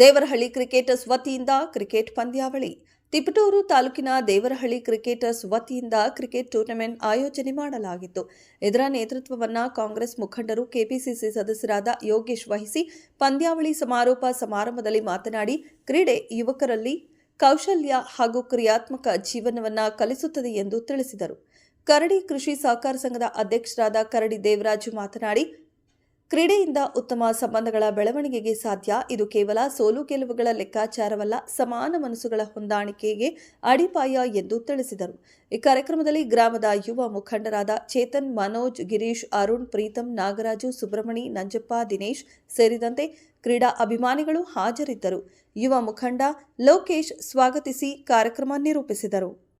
Devarahalli cricketers ವತಿಯಿಂದ cricket ಪಂದ್ಯಾವಳಿ. ತಿಪಟೂರು ತಾಲೂಕಿನ ದೇವರಹಳ್ಳಿ ಕ್ರಿಕೆಟರ್ಸ್ ವತಿಯಿಂದ ಕ್ರಿಕೆಟ್ ಟೂರ್ನಮೆಂಟ್ ಆಯೋಜನೆ ಮಾಡಲಾಗಿತ್ತು. ಇದರ ನೇತೃತ್ವವನ್ನು ಕಾಂಗ್ರೆಸ್ ಮುಖಂಡರು ಕೆಪಿಸಿಸಿ ಸದಸ್ಯರಾದ ಯೋಗೇಶ್ ವಹಿಸಿ ಪಂದ್ಯಾವಳಿ ಸಮಾರೋಪ ಸಮಾರಂಭದಲ್ಲಿ ಮಾತನಾಡಿ, ಕ್ರೀಡೆ ಯುವಕರಲ್ಲಿ ಕೌಶಲ್ಯ ಹಾಗೂ ಕ್ರಿಯಾತ್ಮಕ ಜೀವನವನ್ನು ಕಲಿಸುತ್ತದೆ ಎಂದು ತಿಳಿಸಿದರು. ಕರಡಿ ಕೃಷಿ ಸಹಕಾರ ಸಂಘದ ಅಧ್ಯಕ್ಷರಾದ ಕರಡಿ ದೇವರಾಜು ಮಾತನಾಡಿ ಕ್ರೀಡೆಯಿಂದ ಉತ್ತಮ ಸಂಬಂಧಗಳ ಬೆಳವಣಿಗೆಗೆ ಸಾಧ್ಯ. ಇದು ಕೇವಲ ಸೋಲು ಗೆಲುವುಗಳ ಲೆಕ್ಕಾಚಾರವಲ್ಲ, ಸಮಾನ ಮನಸ್ಸುಗಳ ಹೊಂದಾಣಿಕೆಗೆ ಅಡಿಪಾಯ ಎಂದು ತಿಳಿಸಿದರು. ಈ ಕಾರ್ಯಕ್ರಮದಲ್ಲಿ ಗ್ರಾಮದ ಯುವ ಮುಖಂಡರಾದ ಚೇತನ್, ಮನೋಜ್, ಗಿರೀಶ್, ಅರುಣ್, ಪ್ರೀತಂ, ನಾಗರಾಜು, ಸುಬ್ರಮಣಿ, ನಂಜಪ್ಪ, ದಿನೇಶ್ ಸೇರಿದಂತೆ ಕ್ರೀಡಾ ಅಭಿಮಾನಿಗಳು ಹಾಜರಿದ್ದರು. ಯುವ ಮುಖಂಡ ಲೋಕೇಶ್ ಸ್ವಾಗತಿಸಿ ಕಾರ್ಯಕ್ರಮ ನಿರೂಪಿಸಿದರು.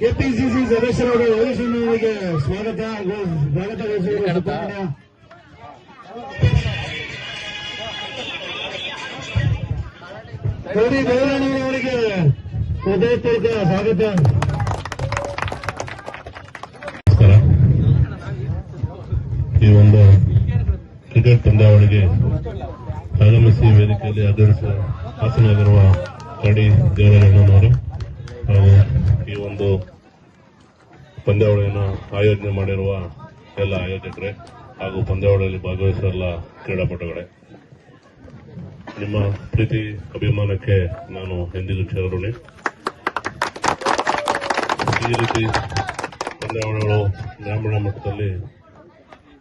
ಕೆಪಿಸಿಸಿ ಸದಸ್ಯರಾದ ಯೋಗೇಶ್ವರನಿಗೆ ಸ್ವಾಗತ ಹಾಗೂ ಸ್ವಾಗತ ಗೌರಿ ಗೌರವರಿಗೆ ಹೃದಯಪೂರ್ವಕ ಸ್ವಾಗತ. ನಮಸ್ಕಾರ. ಈ ಒಂದು ಕ್ರಿಕೆಟ್ ಪಂದ್ಯಾವಳಿಗೆ ಆಗಮಿಸಿ ವೇದಿಕೆಯಲ್ಲಿ ಆಗಮಿಸುವ ಹಾಸನಗಿರುವ ಕಡಿ ದೇವರಣ್ಣನವರು ಹಾಗೂ ಈ ಒಂದು ಪಂದ್ಯಾವಳಿಯನ್ನು ಆಯೋಜನೆ ಮಾಡಿರುವ ಎಲ್ಲ ಆಯೋಜಕರೇ ಹಾಗೂ ಪಂದ್ಯಾವಳಿಯಲ್ಲಿ ಭಾಗವಹಿಸುವ ಎಲ್ಲ ಕ್ರೀಡಾಪಟುಗಳೇ, ನಿಮ್ಮ ಪ್ರೀತಿ ಅಭಿಮಾನಕ್ಕೆ ನಾನು ಎಂದಿಗೂ ಚಿರಋಣಿ ಈ ರೀತಿ ಪಂದ್ಯಾವಳಿಗಳು ಗ್ರಾಮೀಣ ಮಟ್ಟದಲ್ಲಿ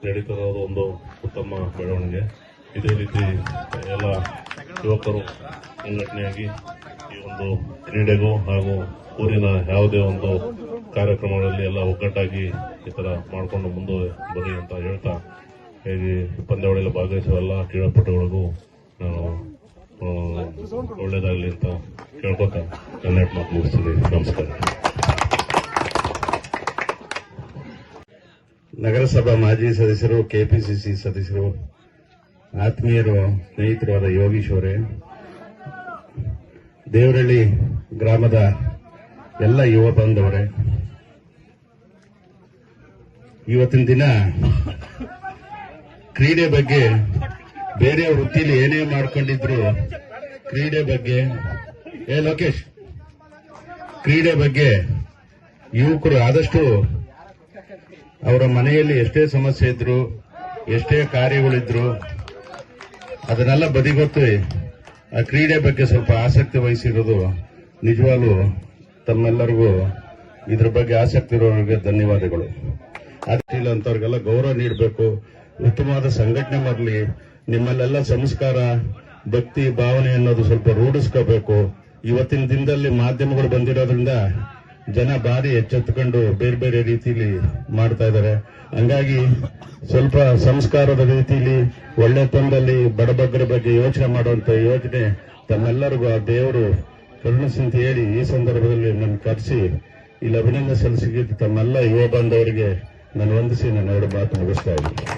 ನಡೀತಿರೋದು ಒಂದು ಉತ್ತಮ ಬೆಳವಣಿಗೆ. ಇದೇ ರೀತಿ ಎಲ್ಲ ಯುವಕರು ಸಂಘಟನೆಯಾಗಿ ಒಂದು ಕ್ರೀಡೆಗೂ ಹಾಗೂ ಊರಿನ ಯಾವುದೇ ಒಂದು ಕಾರ್ಯಕ್ರಮಗಳಲ್ಲಿ ಎಲ್ಲ ಒಗ್ಗಟ್ಟಾಗಿ ಈ ಥರ ಮಾಡಿಕೊಂಡು ಮುಂದೆ ಬನ್ನಿ ಅಂತ ಹೇಳ್ತಾ ಹೇಗೆ ಪಂದ್ಯಾವಳಿಯಲ್ಲಿ ಭಾಗವಹಿಸುವ ಎಲ್ಲ ಕ್ರೀಡಾಪಟುಗಳಿಗೂ ನಾನು ಒಳ್ಳೇದಾಗಲಿ ಅಂತ ಕೇಳ್ಕೊತಾ ನನ್ನ ಮಾತು ಮುಗಿಸ್ತೀನಿ. ನಮಸ್ಕಾರ. ನಗರಸಭಾ ಮಾಜಿ ಸದಸ್ಯರು, ಕೆಪಿಸಿಸಿ ಸದಸ್ಯರು, ಆತ್ಮೀಯರು ಸ್ನೇಹಿತರಾದ ಯೋಗೀಶ್ ಅವರೇ ದೇವರಳ್ಳಿ ಗ್ರಾಮದ ಎಲ್ಲ ಯುವ ಬಾಂಧವರೇ, ಇವತ್ತಿನ ದಿನ ಕ್ರೀಡೆ ಬಗ್ಗೆ ಬೇರೆ ವೃತ್ತಿಲಿ ಏನೇ ಮಾಡ್ಕೊಂಡಿದ್ರು ಕ್ರೀಡೆ ಬಗ್ಗೆ, ಏ ಲೋಕೇಶ್, ಕ್ರೀಡೆ ಬಗ್ಗೆ ಯುವಕರು ಆದಷ್ಟು ಅವರ ಮನೆಯಲ್ಲಿ ಎಷ್ಟೇ ಸಮಸ್ಯೆ ಇದ್ರು, ಎಷ್ಟೇ ಕಾರ್ಯಗಳಿದ್ರು, ಅದನ್ನೆಲ್ಲ ಬದಿಗೊತ್ತು ಆ ಕ್ರೀಡೆ ಬಗ್ಗೆ ಸ್ವಲ್ಪ ಆಸಕ್ತಿ ವಹಿಸಿರೋದು ನಿಜವಾಗ್ಲು ತಮ್ಮೆಲ್ಲರಿಗೂ ಇದ್ರ ಬಗ್ಗೆ ಆಸಕ್ತಿ ಇರೋರಿಗೆ ಧನ್ಯವಾದಗಳು. ಅದಿಲ್ಲ ಅಂತವ್ರಿಗೆಲ್ಲ ಗೌರವ ನೀಡಬೇಕು. ಉತ್ತಮವಾದ ಸಂಘಟನೆ ಮಾಡಲಿ. ನಿಮ್ಮಲ್ಲೆಲ್ಲ ಸಂಸ್ಕಾರ, ಭಕ್ತಿ, ಭಾವನೆ ಅನ್ನೋದು ಸ್ವಲ್ಪ ರೂಢಿಸ್ಕೋಬೇಕು. ಇವತ್ತಿನ ದಿನದಲ್ಲಿ ಮಾಧ್ಯಮಗಳು ಬಂದಿರೋದ್ರಿಂದ ಜನ ಭಾರಿ ಎಚ್ಚೆತ್ತುಕೊಂಡು ಬೇರೆ ಬೇರೆ ರೀತಿಯಲ್ಲಿ ಮಾಡ್ತಾ ಇದ್ದಾರೆ. ಹಂಗಾಗಿ ಸ್ವಲ್ಪ ಸಂಸ್ಕಾರದ ರೀತಿಯಲ್ಲಿ ಒಳ್ಳೆತನದಲ್ಲಿ ಬಡಬಗ್ಗರ ಬಗ್ಗೆ ಯೋಚನೆ ಮಾಡುವಂತ ಯೋಚನೆ ತಮ್ಮೆಲ್ಲರಿಗೂ, ಆ ದೇವರು ಕರುಣಿಸಂತ ಹೇಳಿ ಈ ಸಂದರ್ಭದಲ್ಲಿ ನನ್ನ ಕರೆಸಿ, ಇಲ್ಲಿ ಅಭಿನಂದನೆ ಸಲ್ಲಿಸಿದ್ದು ತಮ್ಮೆಲ್ಲ ಯುವ ಬಾಂಧವರಿಗೆ ನಾನು ವಂದಿಸಿ ನಾನು ಎರಡು ಮಾತು ಮುಗಿಸ್ತಾ ಇದ್ದೀನಿ.